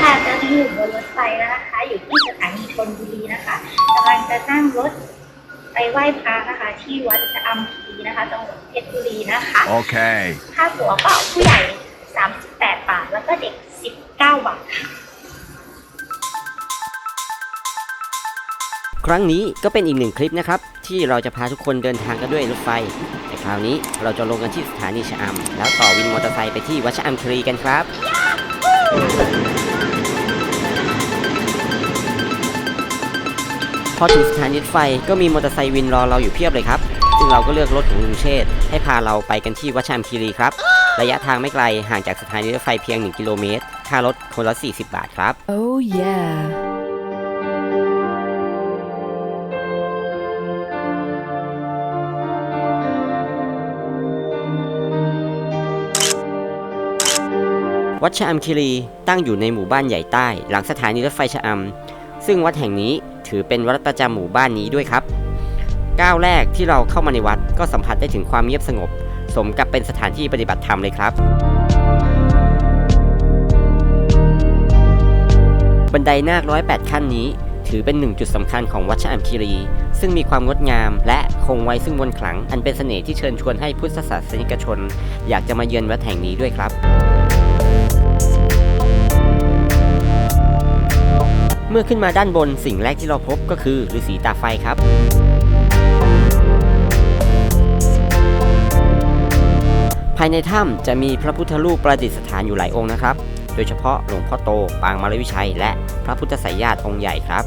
ค่ะตอนนี้อยู่บนรถไฟแล้วนะคะ อยู่ที่สถานีธนบุรีนะคะกำลังจะนั่งรถไปไหว้พระนะคะ ที่วัดชะอำพีนะคะจังหวัดเพชรบุรีนะคะ Okay. ค่าตั๋วก็ผู้ใหญ่ 38 บาท แล้วก็เด็ก 19 บาทค่ะ ครั้งนี้ก็เป็นอีกหนึ่งคลิปนะครับ ที่เราจะพาทุกคนเดินทางกันด้วยรถไฟ แต่คราวนี้เราจะลงกันที่สถานีชะอำแล้วต่อวินมอเตอร์ไซค์ไปที่วัดชะอำคลีกันครับ พอถึงสถานีรถไฟก็มีมอเตอร์ไซค์วินรอเราอยู่เพียบเลยครับซึ่งเราก็เลือกรถของลุงเชษให้พาเราไปกันที่วัดชะอำคีรีครับ ระยะทางไม่ไกลห่างจากสถานีรถไฟเพียง 1 กิโลเมตรค่ารถคนละ40 บาทครับ Oh, yeah. วัดชะอำคีรีตั้งอยู่ในหมู่บ้านใหญ่ใต้ หลังสถานีรถไฟชะอำซึ่งวัดแห่งนี้ถือเป็นวัดประจำหมู่บ้านนี้ด้วยครับ ก้าวแรกที่เราเข้ามาในวัดก็สัมผัสได้ถึงความเงียบสงบ สมกับเป็นสถานที่ปฏิบัติธรรมเลยครับ บันไดนาคร้อยแปดขั้นนี้ ถือเป็นหนึ่งจุดสำคัญของวัดชะอำคีรี ซึ่งมีความงดงาม และคงไว้ซึ่งมนต์ขลัง อันเป็นเสน่ห์ที่เชิญชวนให้พุทธศาสนิกชน อยากจะมาเยือนวัดแห่งนี้ด้วยครับ เมื่อขึ้นมาด้านบนสิ่งแรกที่เราพบก็คือฤาษีตาไฟครับ ภายในถ้ำจะมีพระพุทธรูปประดิษฐานอยู่หลายองค์นะครับ โดยเฉพาะหลวงพ่อโต ปางมารวิชัย และพระพุทธสายญาติองค์ใหญ่ครับ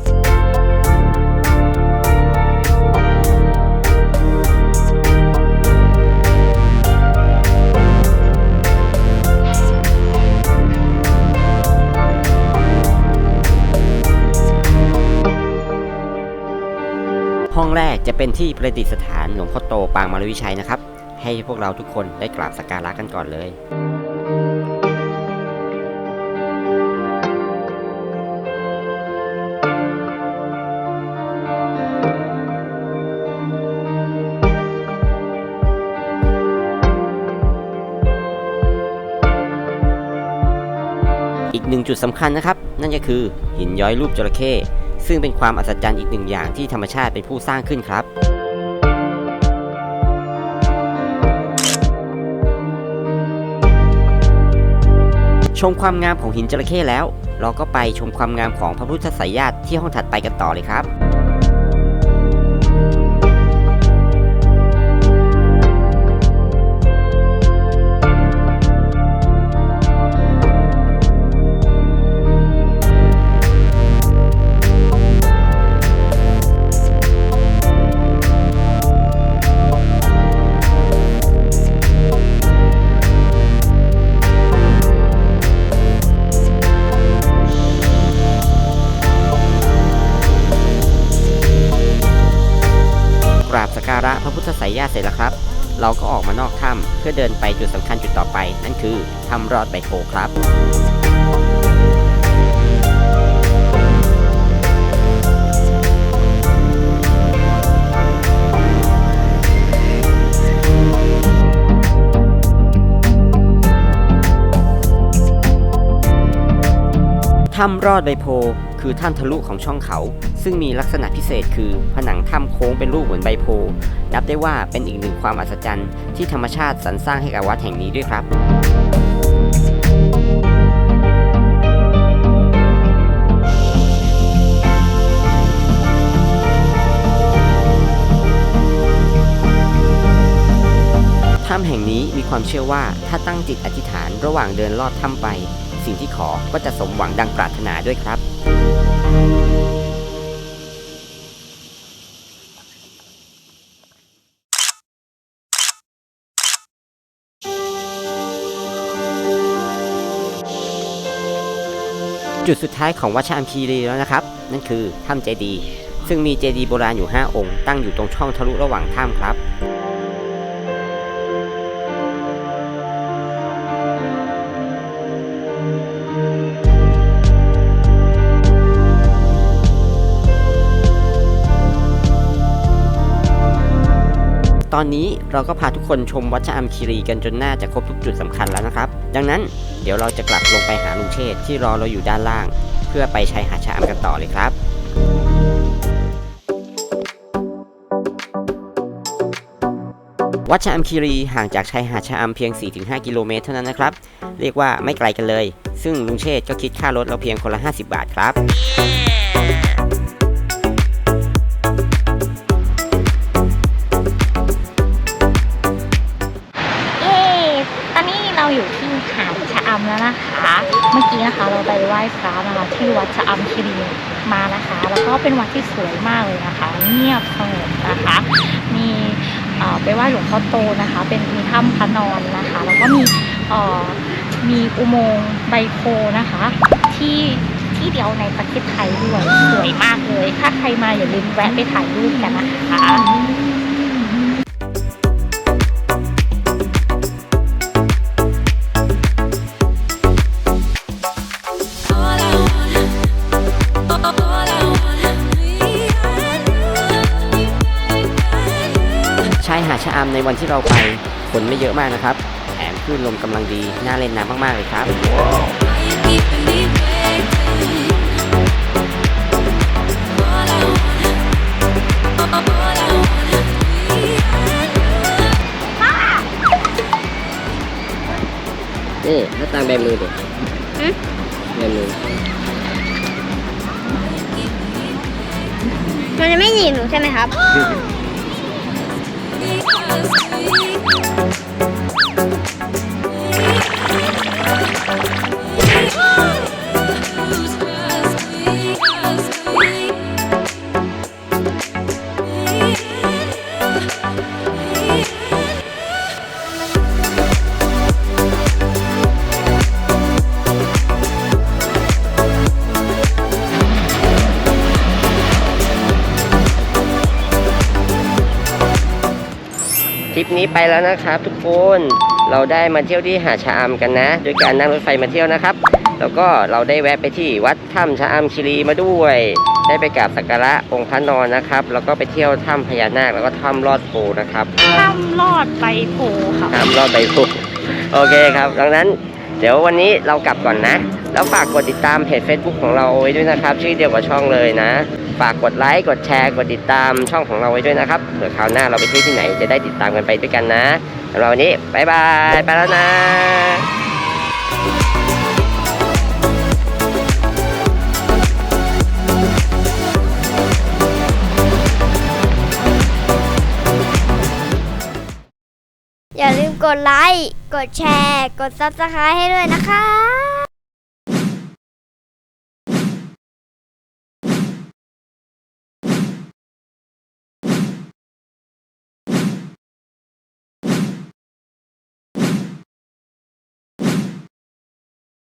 ห้องแรกจะเป็นที่ประดิษฐานหลวงพ่อโตปางมารวิชัยนะครับ ให้พวกเราทุกคนได้กราบสักการะกันก่อนเลยอีกหนึ่งจุดสำคัญนะครับ นั่นก็คือหินย้อยรูปจระเข้ ซึ่งเป็นความอัศจรรย์อีกหนึ่งอย่างที่ธรรมชาติเป็นผู้สร้างขึ้นครับชมความงามของหินจระเข้แล้ว เราก็ไปชมความงามของพระพุทธสายญาติที่ห้องถัดไปกันต่อเลยครับ ร็จแล้วครับ เราก็ออกมานอกถ้ำเพื่อเดินไปจุดสำคัญจุดต่อไป นั่นคือถ้ำรอดใบโพครับถ้ำรอดใบโพคือถ้ำทะลุของช่องเขา ซึ่งมีลักษณะพิเศษคือผนังถ้ำโค้งเป็นรูปเหมือนใบโพนับได้ว่าเป็นอีกหนึ่งความอัศจรรย์ที่ธรรมชาติสรรสร้างให้กับวัดแห่งนี้ด้วยครับถ้ำแห่งนี้มีความเชื่อว่าถ้าตั้งจิตอธิษฐานระหว่างเดินลอดถ้ำไป สิ่งที่ขอก็จะสมหวังดังปรารถนาด้วยครับ จุดสุดท้ายของวัดชามคีรีแล้วนะครับ นั่นคือถ้ำเจดี ซึ่งมีเจดีโบราณอยู่ 5 องค์ ตั้งอยู่ตรงช่องทะลุระหว่างถ้ำครับ อนอนนี้เราก็พาทุกคนชมวัดชะอำคีรีกันจนน่าจะครบทุกจุดสำคัญแล้วนะครับ ดังนั้นเดี๋ยวเราจะกลับลงไปหาลุงเชษที่รอเราอยู่ด้านล่าง เพื่อไปชายหาดชะอำกันต่อเลยครับวัดชะอำคีรีห่างจากชายหาดชะอำเพียง 4-5 กิโลเมตรเท่านั้นนะครับ เรียกว่าไม่ไกลกันเลย ซึ่งลุงเชษก็คิดค่ารถเราเพียงคนละ 50 บาทครับ พระนะคะที่วัดชะอำคีรีมานะคะ แล้วก็เป็นวัดที่สวยมากเลยนะคะ เงียบสงบนะคะ มีเอ่อไปไหว้หลวงพ่อโตนะคะ เป็นมีถ้ำพระนอนนะคะ แล้วก็มีมีอุโมงค์ใบโพนะคะ ที่ที่เดียวในประเทศไทยด้วยสวยมากเลย ถ้าใครมาอย่าลืมแวะไปถ่ายรูปกันนะคะ หาดชะอำในวันที่เราไปฝนไม่เยอะมากนะครับแถมคลื่นลมกำลังดีน่าเล่นน้ำมากๆเลยครับ Why you keeping me waiting? All I wanna, all I wanna be, I knew. นี่ถ้าตามแบมือเด็กแบมือมันจะไม่หนีบหนูใช่ไหมครับ ท ริปนี้ไปแล้วนะครับ ทุกคนเราได้มาเที่ยวที่หาดชะอำกันนะ โดยการนั่งรถไฟมาเที่ยวนะครับ แล้วก็เราได้แวะไปที่วัดถ้ำชะอำคีรีมาด้วย ได้ไปกราบสักการะองค์พระนอนนะครับ แล้วก็ไปเที่ยวถ้ำพญานาคแล้วก็ถ้ำลอดโพนะครับถ้ำลอดใบโพค่ะตามรอบใบพุโอเคครับ ดังนั้น เดี๋ยววันนี้เรากลับก่อนนะ แล้วฝากกดติดตามเพจ Facebook ของเราไว้ด้วยนะครับ ชื่อเดียวกับช่องเลยนะ ฝากกดไลค์กดแชร์กดติดตามช่องของเราไว้ด้วยนะครับเผื่อคราวหน้าเราไปเที่ยวที่ไหนจะได้ติดตามกันไปด้วยกันนะสำหรับวันนี้บายบายไปแล้วนะ กดไลค์ กดแชร์ กด Subscribe ให้ด้วยนะคะ